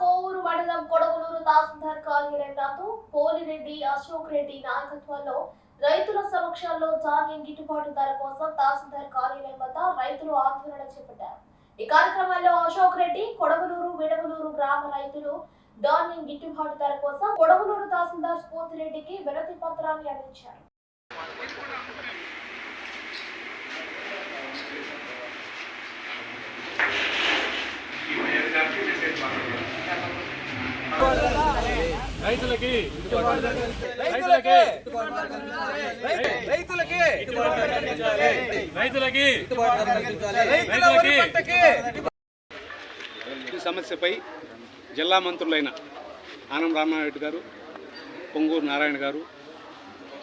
కోవూరు మండలం కొడవలూరు తహసీల్దార్ కార్యాలయం నందు పోలిరెడ్డి అశోక్ రెడ్డి నాయకత్వంలో రైతుల సమక్షంలో ధాన్యం గిట్టుబాటు ధర కోసం తహసీల్దార్ కార్యాలయం వద్ద రైతులు ఆందోళన చేపట్టారు. ఈ కార్యక్రమంలో అశోక్ రెడ్డి కొడవలూరు విడవలూరు గ్రామ రైతులు ధాన్యం గిట్టుబాటు ధర కోసం కొడవలూరు తహసీల్దార్ స్ఫూర్తిరెడ్డికి వినతి పత్రాన్ని అందించారు. రైతులకి రైతులకి! రైతులకి! రైతులకి రైతుల వరి పంటకి ఈ సమస్యపై జిల్లా మంత్రులైన ఆనం రామారెడ్డి గారు పొంగూరు నారాయణ గారు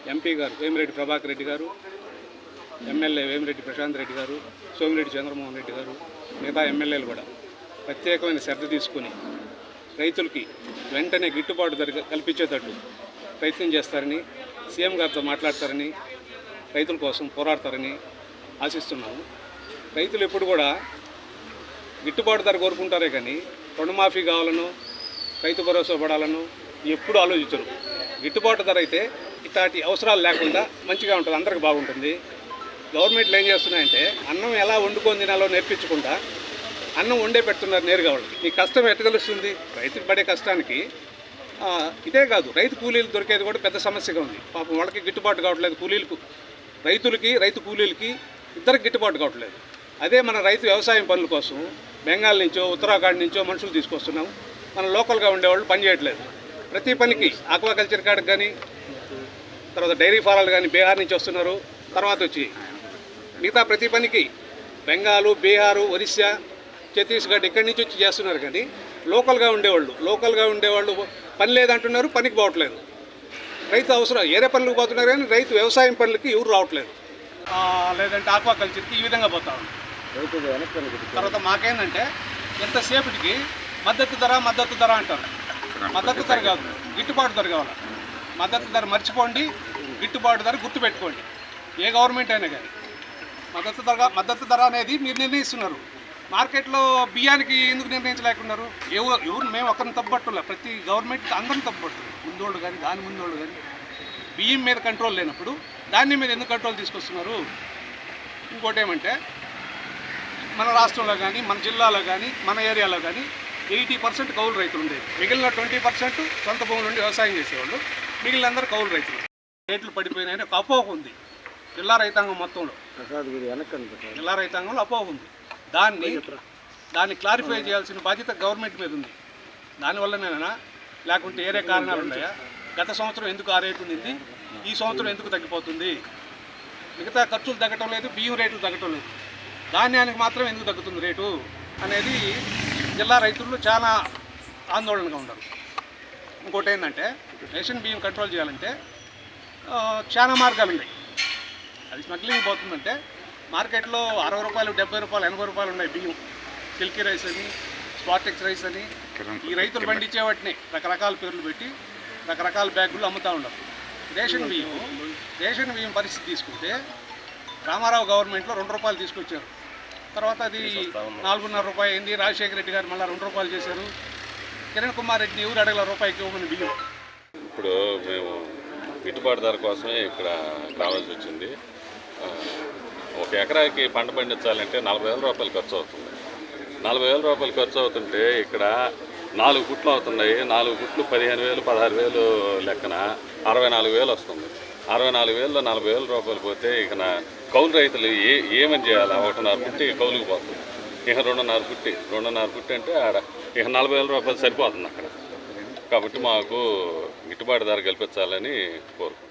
ఎంపీ గారు వేమిరెడ్డి ప్రభాకర్ రెడ్డి గారు ఎమ్మెల్యే వేమిరెడ్డి ప్రశాంత్ రెడ్డి గారు సోమిరెడ్డి చంద్రమోహన్ రెడ్డి గారు మిగతా ఎమ్మెల్యేలు కూడా ప్రత్యేకమైన శ్రద్ధ తీసుకుని రైతులకి వెంటనే గిట్టుబాటు ధర కల్పించేటట్టు ప్రయత్నం చేస్తారని సీఎం గారితో మాట్లాడతారని రైతుల కోసం పోరాడతారని ఆశిస్తున్నాము. రైతులు ఎప్పుడు కూడా గిట్టుబాటు ధర కోరుకుంటారే కానీ రుణమాఫీ కావాలను రైతు భరోసా పడాలను ఎప్పుడు ఆలోచించరు. గిట్టుబాటు ధర అయితే ఇట్లాంటి అవసరాలు లేకుండా మంచిగా ఉంటుంది అందరికి బాగుంటుంది. గవర్నమెంట్లు ఏం చేస్తున్నాయంటే అన్నం ఎలా వండుకొని తినాలో నేర్పించకుండా అన్నం వండే పెడుతున్నారు నేరుగా వాళ్ళు. ఈ కష్టం ఎట్ట తెలుస్తుంది? రైతుకి పడే కష్టానికి ఇదే కాదు రైతు కూలీలు దొరికేది కూడా పెద్ద సమస్యగా ఉంది. పాపం వాళ్ళకి గిట్టుబాటు కావట్లేదు కూలీలకు. రైతులకి రైతు కూలీలకి ఇద్దరికి గిట్టుబాటు కావట్లేదు. అదే మన రైతు వ్యవసాయం పనుల కోసం బెంగాల్ నుంచో ఉత్తరాఖండ్ నుంచో మనుషులు తీసుకొస్తున్నాం. మన లోకల్గా ఉండేవాళ్ళు పని చేయట్లేదు. ప్రతి పనికి ఆక్వాకల్చర్ కాడకు కానీ తర్వాత డైరీ ఫారాలు కానీ బీహార్ నుంచి వస్తున్నారు. తర్వాత వచ్చి మిగతా ప్రతి పనికి బెంగాలు బీహారు ఒరిస్సా ఛత్తీస్గఢ్ ఇక్కడి నుంచి వచ్చి చేస్తున్నారు కానీ లోకల్గా ఉండేవాళ్ళు లోకల్గా ఉండేవాళ్ళు పని లేదంటున్నారు పనికి పోవట్లేదు. రైతు అవసరం ఏరే పనులకు పోతున్నారు కానీ రైతు వ్యవసాయం పనులకి ఎవరు రావట్లేదు. ఆ, లేదంటే ఆక్వాకల్చర్కి ఈ విధంగా పోతా తర్వాత మాకేందంటే ఎంతసేపటికి మద్దతు ధర మద్దతు ధర అంటారు. మద్దతు ధర కాదు గిట్టుబాటు ధర కావాలి. మద్దతు ధర మర్చిపోండి గిట్టుబాటు ధర గుర్తుపెట్టుకోండి. ఏ గవర్నమెంట్ అయినా కానీ. మద్దతు ధర మద్దతు ధర అనేది మీరు నిర్ణయిస్తున్నారు. మార్కెట్లో బియ్యానికి ఎందుకు నిర్ణయించలేకున్నారు? ఎవరు ఎవరు మేము ఒకరిని తప్పుపట్టులే. ప్రతి గవర్నమెంట్ అందరిని తప్పుపడుతుంది ముందోళ్ళు కానీ దాని ముందోళ్ళు కానీ బియ్యం మీద కంట్రోల్ లేనప్పుడు దాని మీద ఎందుకు కంట్రోల్ తీసుకొస్తున్నారు? ఇంకోటి ఏమంటే మన రాష్ట్రంలో కానీ మన జిల్లాలో కానీ మన ఏరియాలో కానీ ఎయిటీ పర్సెంట్ కౌలు రైతులు ఉండేది మిగిలిన ట్వంటీ పర్సెంట్ సొంత భూముల నుండి వ్యవసాయం చేసేవాళ్ళు. మిగిలిన అందరూ కౌలు రైతులు. రేట్లు పడిపోయినాయని ఒక అపోహ ఉంది. జిల్లా రైతాంగం మొత్తంలో. జిల్లా రైతాంగంలో అపోహ ఉంది. దాన్ని దాన్ని క్లారిఫై చేయాల్సిన బాధ్యత గవర్నమెంట్ మీద ఉంది. దానివల్లనేనా? లేకుంటే ఏరే కారణాలు ఉన్నాయా? గత సంవత్సరం ఎందుకు ఆ రేటు ఉండింది? ఈ సంవత్సరం ఎందుకు తగ్గిపోతుంది? మిగతా ఖర్చులు తగ్గటం లేదు బియ్యం రేట్లు తగ్గటం లేదు. ధాన్యానికి మాత్రం ఎందుకు తగ్గుతుంది రేటు? అనేది జిల్లా రైతులు చాలా ఆందోళనగా ఉన్నారు. ఇంకోటి ఏంటంటే రేషన్ బియ్యం కంట్రోల్ చేయాలంటే చాలా మార్గాలు ఉన్నాయి. అది స్మగ్లింగ్ పోతుందంటే మార్కెట్లో అరవై రూపాయలు డెబ్బై రూపాయలు ఎనభై రూపాయలు ఉన్నాయి బియ్యం. సిల్కీ రైస్ అని స్పాటెక్స్ రైస్ అని. ఈ రైతులు పండించే వాటిని రకరకాల పేర్లు పెట్టి రకరకాల బ్యాగులు అమ్ముతూ ఉండరు రేషన్ బియ్యం రేషన్ బియ్యం పరిస్థితి తీసుకుంటే రామారావు గవర్నమెంట్లో రెండు రూపాయలు తీసుకొచ్చారు. తర్వాత అది నాలుగున్నర రూపాయి అయింది. రాజశేఖర రెడ్డి గారు మళ్ళీ రెండు రూపాయలు చేశారు. కిరణ్ కుమార్ రెడ్డిని ఎవరు అడగల రూపాయికి ఇవ్వమని బియ్యం? ఇప్పుడు మేము గిట్టుబాటు ధర కోసమే ఇక్కడ రావాల్సి వచ్చింది. ఒక ఎకరాకి పంట పండించాలంటే నలభై వేల రూపాయలు ఖర్చు అవుతుంది. నలభై వేల రూపాయలు ఖర్చు అవుతుంటే ఇక్కడ నాలుగు గుట్లు అవుతున్నాయి. నాలుగు గుట్లు పదిహేను వేలు పదహారు వేలు లెక్కన అరవై నాలుగు వేలు వస్తుంది. అరవై నాలుగు వేలలో నలభై వేల రూపాయలు పోతే ఇక కౌలు రైతులు ఏ ఏమని చేయాలి? ఒకటిన్నర పుట్టి కౌలుకు పోతుంది. ఇక రెండున్నర పుట్టి రెండున్నర పుట్టి అంటే ఆడ ఇక నలభై వేల రూపాయలు సరిపోతుంది అక్కడ. కాబట్టి మాకు గిట్టుబాటు ధర కల్పించాలని కోరుకుంటున్నాం.